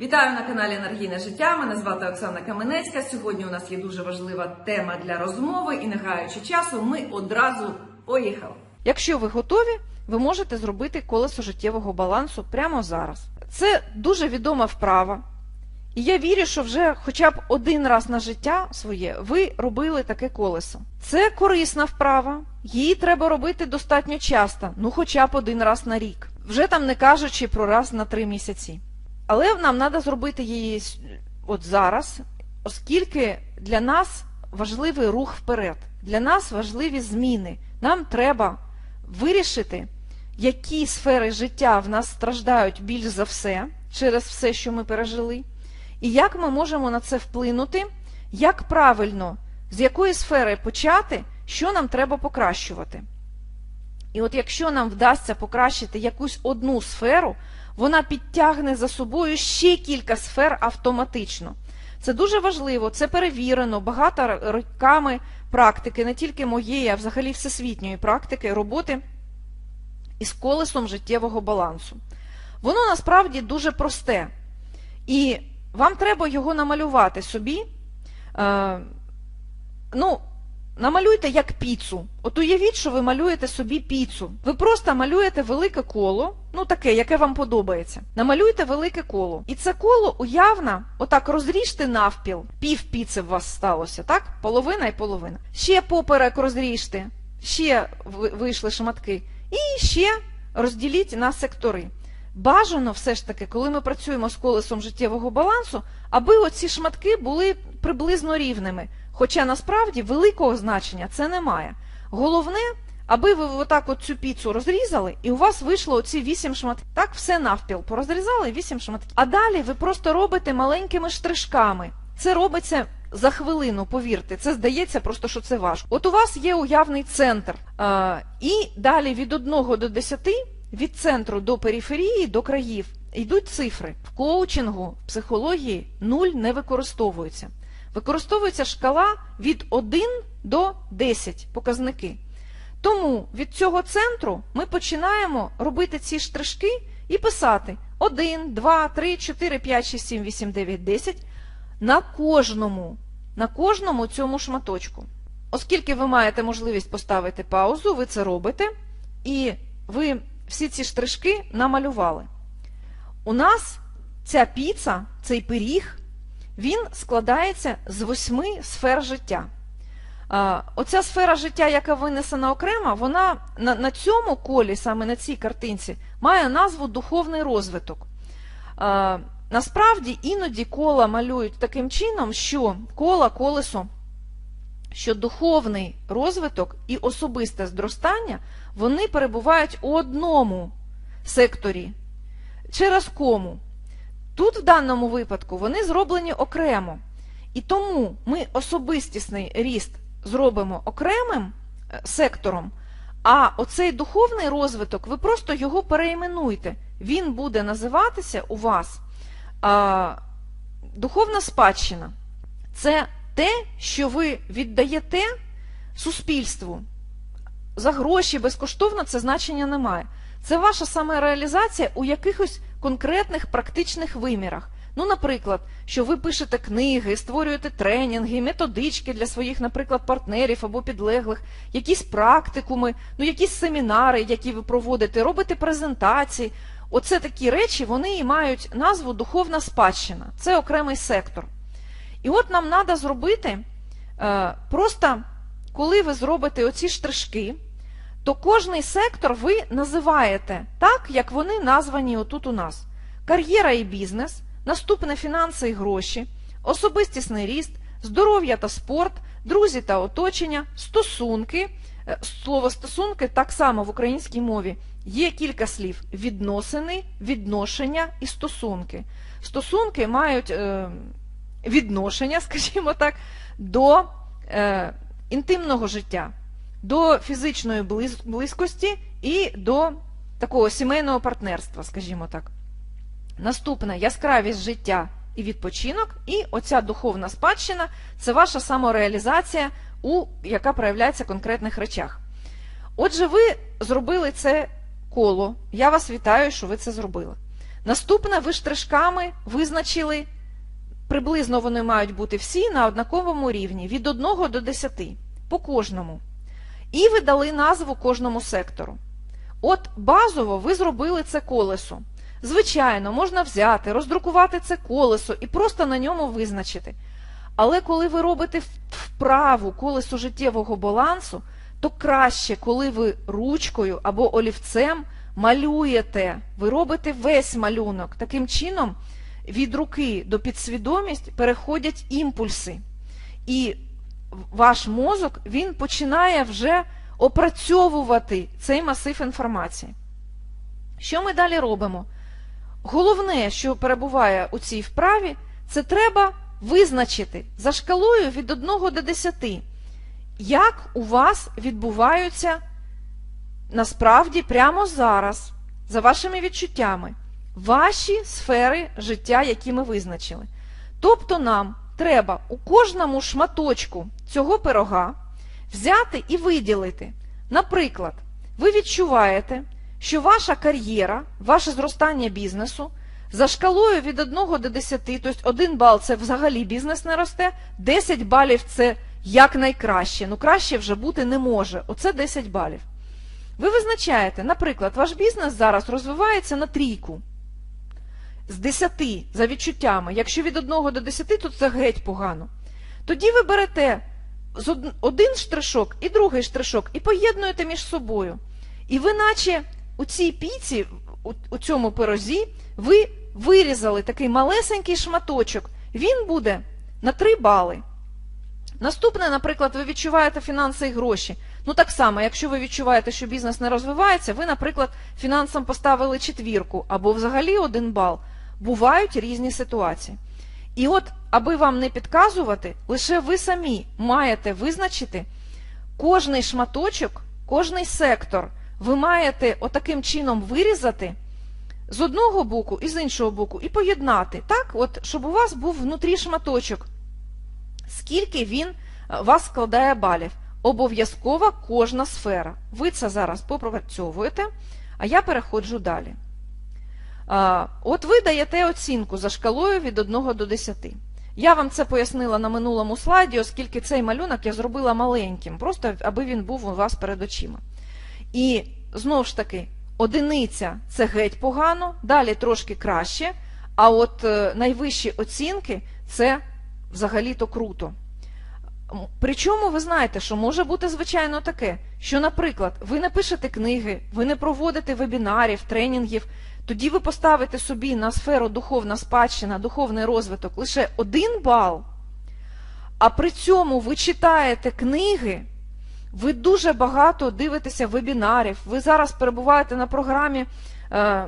Вітаю на каналі Енергійне життя. Мене звати Оксана Каменецька. Сьогодні у нас є дуже важлива тема для розмови і не гаючи часу, ми одразу поїхали. Якщо ви готові, ви можете зробити колесо життєвого балансу прямо зараз. Це дуже відома вправа. І я вірю, що вже хоча б один раз на життя своє ви робили таке колесо. Це корисна вправа, її треба робити достатньо часто, ну хоча б один раз на рік, вже там не кажучи про раз на три місяці. Але нам треба зробити її от зараз, оскільки для нас важливий рух вперед, для нас важливі зміни. Нам треба вирішити, які сфери життя в нас страждають більш за все через все, що ми пережили, і як ми можемо на це вплинути, як правильно, з якої сфери почати, що нам треба покращувати. І от якщо нам вдасться покращити якусь одну сферу, вона підтягне за собою ще кілька сфер автоматично. Це дуже важливо, це перевірено багато роками практики, не тільки моєї, а взагалі всесвітньої практики роботи із колесом життєвого балансу. Воно насправді дуже просте. І вам треба його намалювати собі. Е, ну, намалюйте як піцу. От уявіть, що ви малюєте собі піцу. Ви просто малюєте велике коло, ну таке, яке вам подобається. Намалюйте велике коло. І це коло уявно, отак розріжте навпіл. Пів піци в вас сталося, так? Половина і половина. Ще поперек розріжте, ще ви- вийшли шматки. І ще розділіть на сектори. Бажано все ж таки, коли ми працюємо з колесом життєвого балансу, аби оці шматки були приблизно рівними. Хоча насправді великого значення це не має. Головне, аби ви отак от цю піцу розрізали, і у вас вийшло оці 8 шматків. Так, все навпіл порозрізали 8 шматків. А далі ви просто робите маленькими штришками. Це робиться за хвилину, повірте. Це здається просто, що це важко. От у вас є уявний центр. А, і далі від 1 до 10, від центру до периферії, до країв, йдуть цифри. В коучингу, в психології 0 не використовується. Використовується шкала від 1 до 10 показники. Тому від цього центру ми починаємо робити ці штришки і писати 1, 2, 3, 4, 5, 6, 7, 8, 9, 10 на кожному, на кожному цьому шматочку. Оскільки ви маєте можливість поставити паузу, ви це робите, і ви всі ці штришки намалювали. У нас ця піца, цей пиріг, він складається з восьми сфер життя. Оця сфера життя, яка винесена окремо, вона на, цьому колі, саме на цій картинці, має назву духовний розвиток. Насправді іноді кола малюють таким чином, що кола, колесо, що духовний розвиток і особисте зростання вони перебувають у одному секторі через кому. Тут в даному випадку вони зроблені окремо. І тому ми особистісний ріст зробимо окремим е, сектором, а оцей духовний розвиток, ви просто його переіменуйте. Він буде називатися у вас а, духовна спадщина. Це те, що ви віддаєте суспільству. За гроші безкоштовно це значення не має. Це ваша самореалізація у якихось конкретних практичних вимірах. Ну, наприклад, що ви пишете книги, створюєте тренінги, методички для своїх, наприклад, партнерів або підлеглих, якісь практикуми, ну якісь семінари, які ви проводите, робите презентації. Оце такі речі, вони і мають назву духовна спадщина. Це окремий сектор. І от нам треба зробити е, просто, коли ви зробите оці штришки, то кожний сектор ви називаєте так, як вони названі отут у нас: кар'єра і бізнес, наступне фінанси і гроші, особистісний ріст, здоров'я та спорт, друзі та оточення, стосунки. Е, Слово стосунки так само в українській мові є кілька слів: відносини, відношення і стосунки. Стосунки мають е, відношення, скажімо так, до е, інтимного життя, до фізичної близькості і до такого сімейного партнерства, скажімо так. Наступне яскравість життя і відпочинок, і оця духовна спадщина це ваша самореалізація, у, яка проявляється в конкретних речах. Отже, ви зробили це коло. Я вас вітаю, що ви це зробили. Наступне ви штришками визначили, приблизно вони мають бути всі на однаковому рівні від 1 до 10 по кожному. І ви дали назву кожному сектору. От базово ви зробили це колесо. Звичайно, можна взяти, роздрукувати це колесо і просто на ньому визначити. Але коли ви робите вправу колесо життєвого балансу, то краще, коли ви ручкою або олівцем малюєте, ви робите весь малюнок. Таким чином, від руки до підсвідомість переходять імпульси. І ваш мозок він починає вже опрацьовувати цей масив інформації. Що ми далі робимо? Головне, що перебуває у цій вправі, це треба визначити за шкалою від 1 до 10, як у вас відбуваються насправді прямо зараз, за вашими відчуттями, ваші сфери життя, які ми визначили. Тобто нам треба у кожному шматочку цього пирога взяти і виділити. Наприклад, ви відчуваєте, що ваша кар'єра, ваше зростання бізнесу за шкалою від 1 до 10, тобто 1 бал це взагалі бізнес не росте, 10 балів це якнайкраще. Ну краще вже бути не може. Оце 10 балів. Ви визначаєте, наприклад, ваш бізнес зараз розвивається на трійку. З 10 за відчуттями. Якщо від 1 до 10, то це геть погано. Тоді ви берете один штришок і другий штришок і поєднуєте між собою. І ви, наче у цій піці, у, цьому пирозі, ви вирізали такий малесенький шматочок. Він буде на 3 бали. Наступне, наприклад, ви відчуваєте фінанси і гроші. Ну так само, якщо ви відчуваєте, що бізнес не розвивається, ви, наприклад, фінансам поставили четвірку або взагалі один бал. Бувають різні ситуації. І от, аби вам не підказувати, лише ви самі маєте визначити кожний шматочок, кожний сектор, ви маєте отаким чином вирізати з одного боку і з іншого боку, і поєднати, так, от, щоб у вас був внутрі шматочок, скільки він вас складає балів. Обов'язкова кожна сфера. Ви це зараз попрацьовуєте, а я переходжу далі. От ви даєте оцінку за шкалою від 1 до 10. Я вам це пояснила на минулому слайді, оскільки цей малюнок я зробила маленьким, просто аби він був у вас перед очима. І знову ж таки, одиниця це геть погано, далі трошки краще, а от е, найвищі оцінки це взагалі-то круто. Причому ви знаєте, що може бути звичайно таке, що, наприклад, ви не пишете книги, ви не проводите вебінарів, тренінгів, тоді ви поставите собі на сферу духовна спадщина, духовний розвиток лише один бал, а при цьому ви читаєте книги, ви дуже багато дивитеся вебінарів, ви зараз перебуваєте на програмі е,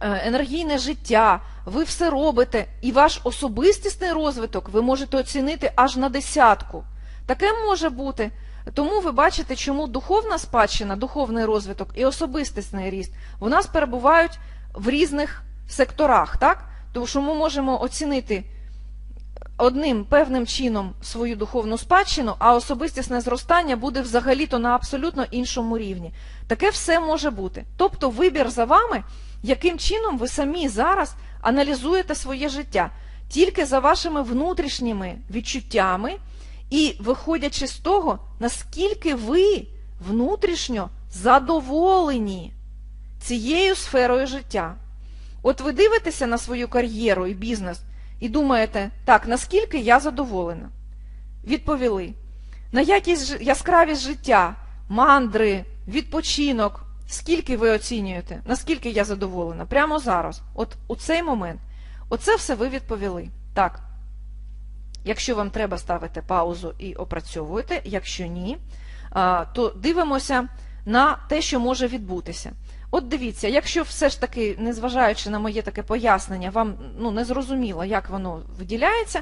енергійне життя, ви все робите, і ваш особистісний розвиток ви можете оцінити аж на десятку. Таке може бути. Тому ви бачите, чому духовна спадщина, духовний розвиток і особистісний ріст у нас перебувають в різних секторах, так? Тому що ми можемо оцінити одним певним чином свою духовну спадщину, а особистісне зростання буде взагалі-то на абсолютно іншому рівні. Таке все може бути. Тобто вибір за вами, яким чином ви самі зараз аналізуєте своє життя, тільки за вашими внутрішніми відчуттями. І виходячи з того, наскільки ви внутрішньо задоволені цією сферою життя. От ви дивитеся на свою кар'єру і бізнес і думаєте, так, наскільки я задоволена? Відповіли. На якість яскравість життя, мандри, відпочинок. Скільки ви оцінюєте? Наскільки я задоволена? Прямо зараз, от у цей момент. Оце все ви відповіли. Так. Якщо вам треба ставити паузу і опрацьовуєте, якщо ні, то дивимося на те, що може відбутися. От дивіться, якщо все ж таки, незважаючи на моє таке пояснення, вам ну, не зрозуміло, як воно виділяється,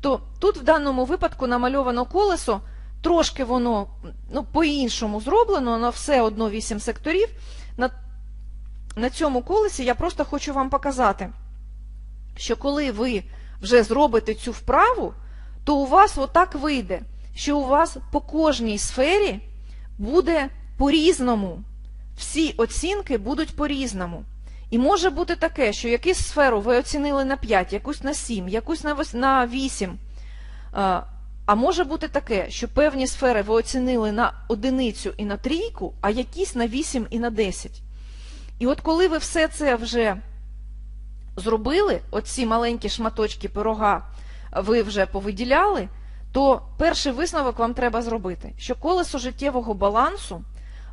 то тут в даному випадку намальовано колесо, трошки воно ну, по-іншому зроблено, але все одно 8 секторів. На, на цьому колесі я просто хочу вам показати, що коли ви вже зробите цю вправу, то у вас отак вийде, що у вас по кожній сфері буде по-різному. Всі оцінки будуть по-різному. І може бути таке, що якусь сферу ви оцінили на 5, якусь на 7, якусь на 8. А, може бути таке, що певні сфери ви оцінили на одиницю і на трійку, а якісь на 8 і на 10. І от коли ви все це вже зробили, оці маленькі шматочки пирога ви вже повиділяли, то перший висновок вам треба зробити, що колесо життєвого балансу,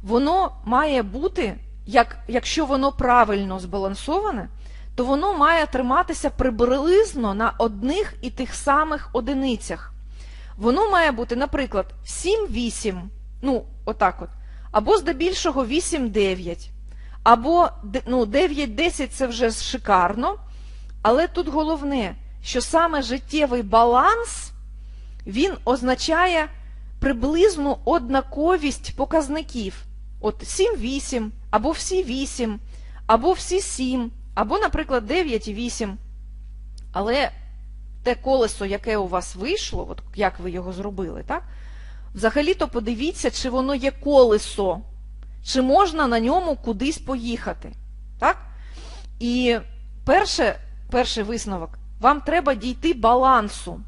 воно має бути, як, якщо воно правильно збалансоване, то воно має триматися приблизно на одних і тих самих одиницях. Воно має бути, наприклад, 7-8, ну, отак от, або здебільшого 8-9, або ну, 9-10 це вже шикарно, але тут головне, що саме життєвий баланс, він означає приблизну однаковість показників. От 7-8, або всі 8, або всі 7, або, наприклад, 9-8. Але те колесо, яке у вас вийшло, от як ви його зробили, так? Взагалі-то подивіться, чи воно є колесо, чи можна на ньому кудись поїхати. Так? І перше, перший висновок, вам треба дійти балансу.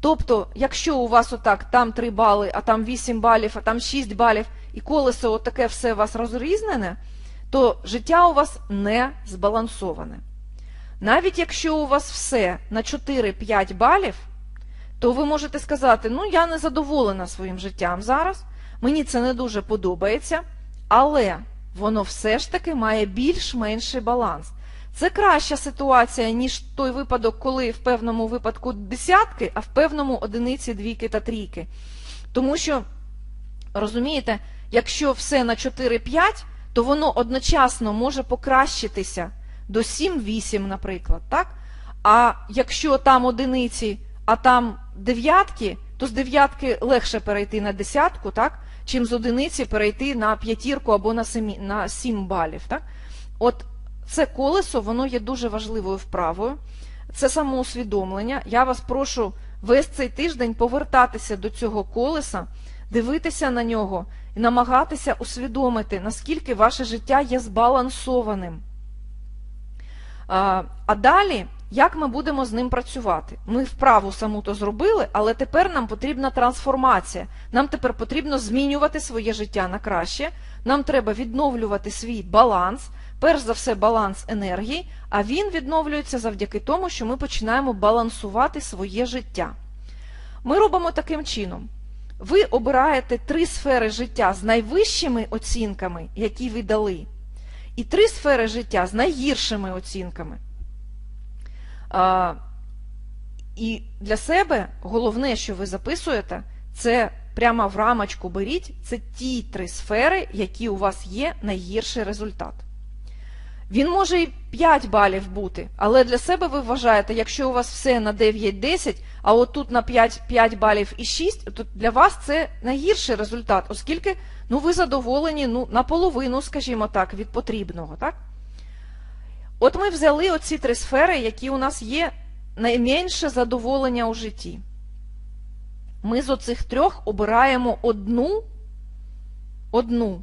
Тобто, якщо у вас отак, там 3 бали, а там 8 балів, а там 6 балів, і колесо отаке все у вас розрізнене, то життя у вас не збалансоване. Навіть якщо у вас все на 4-5 балів, то ви можете сказати, ну я не задоволена своїм життям зараз, мені це не дуже подобається, але воно все ж таки має більш-менший баланс. Це краща ситуація, ніж той випадок, коли в певному випадку десятки, а в певному одиниці, двійки та трійки. Тому що, розумієте, якщо все на 4-5, то воно одночасно може покращитися до 7-8, наприклад. так? А якщо там одиниці, а там дев'ятки, то з дев'ятки легше перейти на десятку, так? Чим з одиниці перейти на п'ятірку або на 7, на 7 балів. Так? От це колесо, воно є дуже важливою вправою. Це самоусвідомлення. Я вас прошу весь цей тиждень повертатися до цього колеса, дивитися на нього і намагатися усвідомити, наскільки ваше життя є збалансованим. А, далі, як ми будемо з ним працювати? Ми вправу саму то зробили, але тепер нам потрібна трансформація. Нам тепер потрібно змінювати своє життя на краще. Нам треба відновлювати свій баланс, перш за все, баланс енергії, а він відновлюється завдяки тому, що ми починаємо балансувати своє життя. Ми робимо таким чином. Ви обираєте три сфери життя з найвищими оцінками, які ви дали, і три сфери життя з найгіршими оцінками. І для себе головне, що ви записуєте, це прямо в рамочку беріть, це ті три сфери, які у вас є найгірший результат. Він може і 5 балів бути, але для себе ви вважаєте, якщо у вас все на 9-10, а от тут на 5, 5 балів і 6, то для вас це найгірший результат, оскільки ну, ви задоволені ну, наполовину, скажімо так, від потрібного. Так? От ми взяли оці три сфери, які у нас є найменше задоволення у житті. Ми з оцих трьох обираємо одну, одну.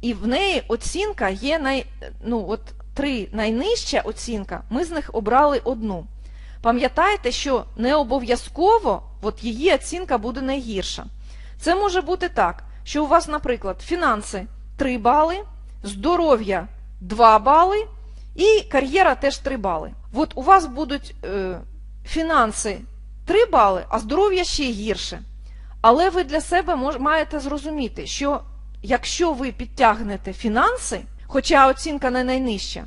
І в неї оцінка є най, ну, от три найнижча оцінка, ми з них обрали одну. Пам'ятайте, що не обов'язково от її оцінка буде найгірша. Це може бути так, що у вас, наприклад, фінанси 3 бали, здоров'я 2 бали і кар'єра теж 3 бали. От у вас будуть е, фінанси 3 бали, а здоров'я ще гірше. Але ви для себе мож, маєте зрозуміти, що якщо ви підтягнете фінанси, хоча оцінка не найнижча,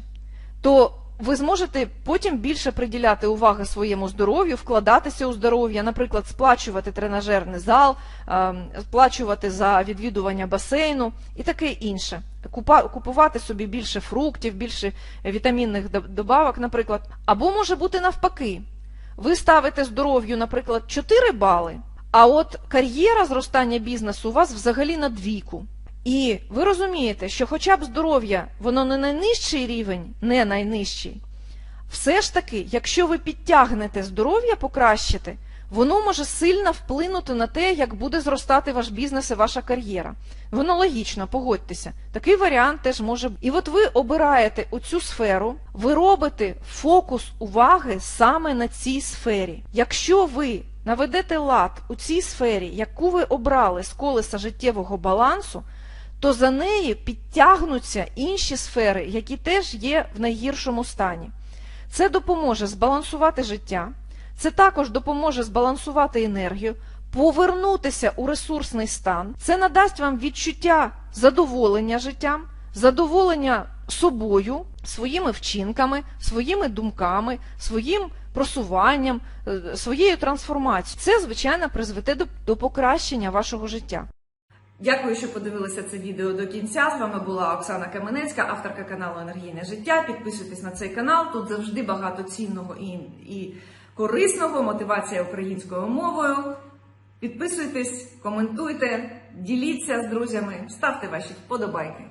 то ви зможете потім більше приділяти уваги своєму здоров'ю, вкладатися у здоров'я, наприклад, сплачувати тренажерний зал, ем, сплачувати за відвідування басейну і таке інше. Купувати собі більше фруктів, більше вітамінних добавок, наприклад. Або може бути навпаки. Ви ставите здоров'ю, наприклад, 4 бали, а от кар'єра зростання бізнесу у вас взагалі на двійку. І ви розумієте, що хоча б здоров'я, воно не найнижчий рівень, не найнижчий. Все ж таки, якщо ви підтягнете здоров'я покращите, воно може сильно вплинути на те, як буде зростати ваш бізнес і ваша кар'єра. Воно логічно, погодьтеся. Такий варіант теж може бути. І от ви обираєте оцю сферу, ви робите фокус уваги саме на цій сфері. Якщо ви наведете лад у цій сфері, яку ви обрали з колеса життєвого балансу, то за неї підтягнуться інші сфери, які теж є в найгіршому стані. Це допоможе збалансувати життя, це також допоможе збалансувати енергію, повернутися у ресурсний стан. Це надасть вам відчуття задоволення життям, задоволення собою, своїми вчинками, своїми думками, своїм просуванням, е, своєю трансформацією. Це, звичайно, призведе до покращення вашого життя. Дякую, що подивилися це відео до кінця. З вами була Оксана Каменецька, авторка каналу Енергійне життя. Підписуйтесь на цей канал. Тут завжди багато цінного і, і корисного. Мотивація українською мовою. Підписуйтесь, коментуйте, діліться з друзями, ставте ваші вподобайки.